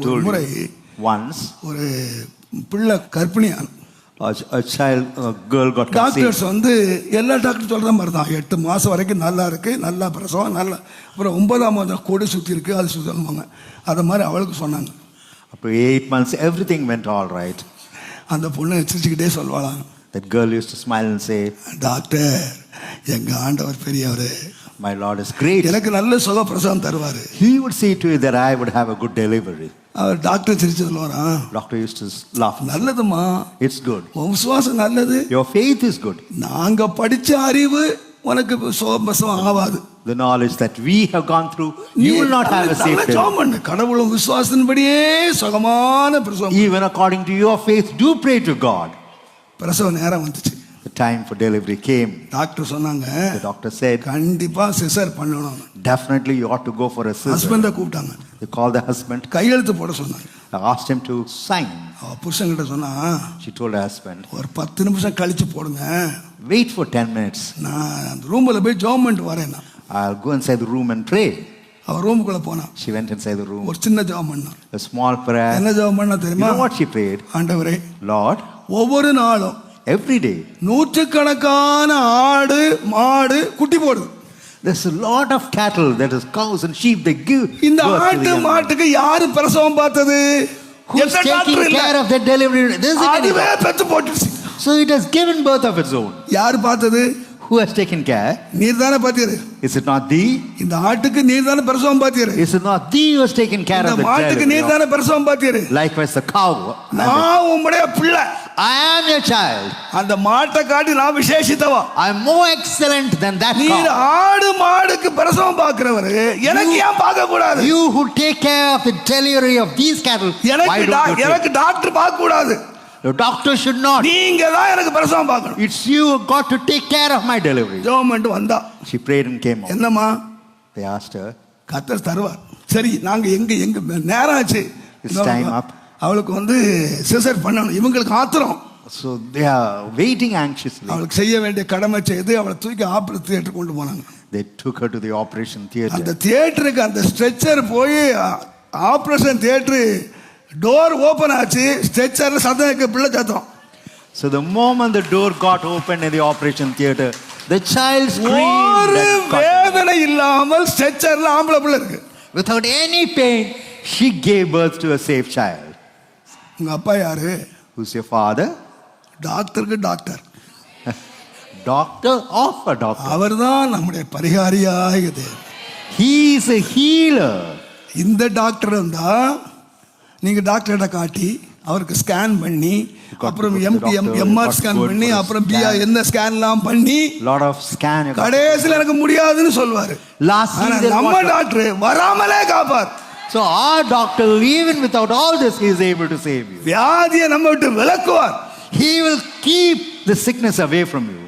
ஒரு முறை once ஒரு பிள்ளை கர்ப்பிணியான a, child, a girl got. Doctors வந்து எல்லா டாக்டர் சொல்கிற மாதிரி தான் எட்டு மாதம் வரைக்கும் நல்லா இருக்குது நல்லா பிரசவம் நல்லா அப்புறம் ஒன்பதாம் மாதம் கொடி சுற்றி இருக்குது அது சுற்றி சொல்லுவாங்க அதை மாதிரி அவளுக்கு சொன்னாங்க After eight months, everything went all right. அந்த பொண்ணு சிரிச்சுக்கிட்டே சொல்வாளாம் girl used to smile and say, doctor எங்கள் ஆண்டவர் பெரியவர் My Lord is great. எனக்கு நல்ல சுக பிரசவம் தருவார் would see to it that I would have a good delivery. அவர் டாக்டர் சிரிச்சு சொல்லுவாராம் used to laugh. நல்லதுமா It's good. உன் விசுவாசம் நல்லது Your faith is good. நாங்க படிச்ச அறிவு உனக்கு சுக பிரசவம் ஆகாது The knowledge that we have gone through, you will not have a safe பண்ணு கடவுளும் விசுவாசத்தின்படியே சுகமான பிரசவம் Even according to your faith, do pray to God. பிரசவ நேரம் வந்துச்சு The time for delivery came. Doctor சொன்னாங்க The doctor said, கண்டிப்பா caesar பண்ணணும் definitely you ought to go for a scissor. ஹஸ்பண்டை கூப்பிட்டாங்க They called the husband. கையெழுத்து போட சொன்னாங்க I asked him to sign. அவ புருஷன்கிட்ட சொன்னா She told her husband, ஒரு பத்து நிமிஷம் கழிச்சு போடுங்க wait for 10 minutes. நான் அந்த ரூமில் போய் ஜோம் பண்ணிட்டு வரேன் நான் I'll go inside the room and pray. அவன் ரூமுக்குள்ள போனான் She went inside the room. ஒரு சின்ன ஜெபம் பண்ணான் A small prayer. என்ன ஜெபம் பண்ணா You தெரியுமா know what she prayed? ஆண்டவரே Lord, ஒவ்வொரு நாளும் every day நூற்றுக்கணக்கான ஆடு மாடு குட்டி போடுது there's a lot of cattle, that is cows and sheep, they give இந்த birth to the ஆட்டு young. மாட்டுக்கு யாரு பிரசவம் பார்த்தது Who's எந்த taking டாக்டர் இல்ல care of the delivery? There isn't அதுவே anybody. பெத்து போட்டுருச்சு So it has given birth of its own. யாரு பார்த்தது Who has taken care? நீர் தானே பார்த்தீரு Is it not thee? இந்த ஆட்டுக்கு நீர் தானே பிரசவம் பார்த்தீரு Is it not thee who has taken care of the மாட்டுக்கு நீர் delivery? தானே பிரசவம் பார்த்தீரு Likewise, the cow. நான் உம்முடைய பிள்ளை I am your child. அந்த மாட்டை காட்டி நான் விசேஷித்தவா I am more excellent than that நீர் cow. ஆடு மாடுக்கு பிரசவம் பார்க்கிறவரு எனக்கு ஏன் பார்க்க கூடாது You who take care of the delivery of these cattle, எனக்கு? எனக்கு டாக்டர் பார்க்க கூடாது The doctor should not. நீங்க தான் எனக்கு பிரசவம் பார்க்கணும் It's you who got to take care of my delivery. ஜெபம் பண்ணிட்டு வந்தா She prayed and came out. என்னம்மா They asked her, கத்தர் தருவார் சரி நாங்க எங்க எங்க நேரம் ஆச்சு It's time up. அவளுக்கு வந்து சிசர் பண்ணணும் இவங்களுக்கு ஆத்திரம் so they are waiting anxiously. அவளுக்கு செய்ய வேண்டிய கடமை செய்து அவளை தூக்கி ஆபரேட் தியேட்டர் கொண்டு போனாங்க They took her to the operation அந்த theatre. தியேட்டருக்கு அந்த ஸ்ட்ரெச்சர் போய் ஆப்ரேஷன் தியேட்டரு டோர் ஓபன் ஆச்சு ஸ்ட்ரெச்சர்ல சத்தம் கேட்க பிள்ளை சத்தம் So the moment the door got opened in the operation theatre, the child screamed ஒரு வேதனை இல்லாமல் ஸ்ட்ரெச்சர்ல ஆம்பளை பிள்ளை இருக்கு without any pain. She gave birth to a safe child. உங்க அப்பா யாரு Who's your father? டாக்டருக்கு doctor Doctor of a doctor. அவர் தான் நம்முடைய பரிகாரியாகுது He is a healer. இந்த டாக்டர் இருந்தா நீங்க டாக்டர்கிட்ட காட்டி அவருக்கு ஸ்கேன் பண்ணி அப்புறம் go to M the M doctor, MR scan பண்ணி அப்புறம் scan. பிஆ என்ன ஸ்கேன்லாம் பண்ணி you got to- கடைசியில் எனக்கு முடியாதுன்னு ஆனா then நம்ம டாக்டர் வராமலே காப்பார் our doctor, even without all this, he is able to save you. வியாதியை நம்ம விட்டு விலக்குவார் He will keep the sickness away from you.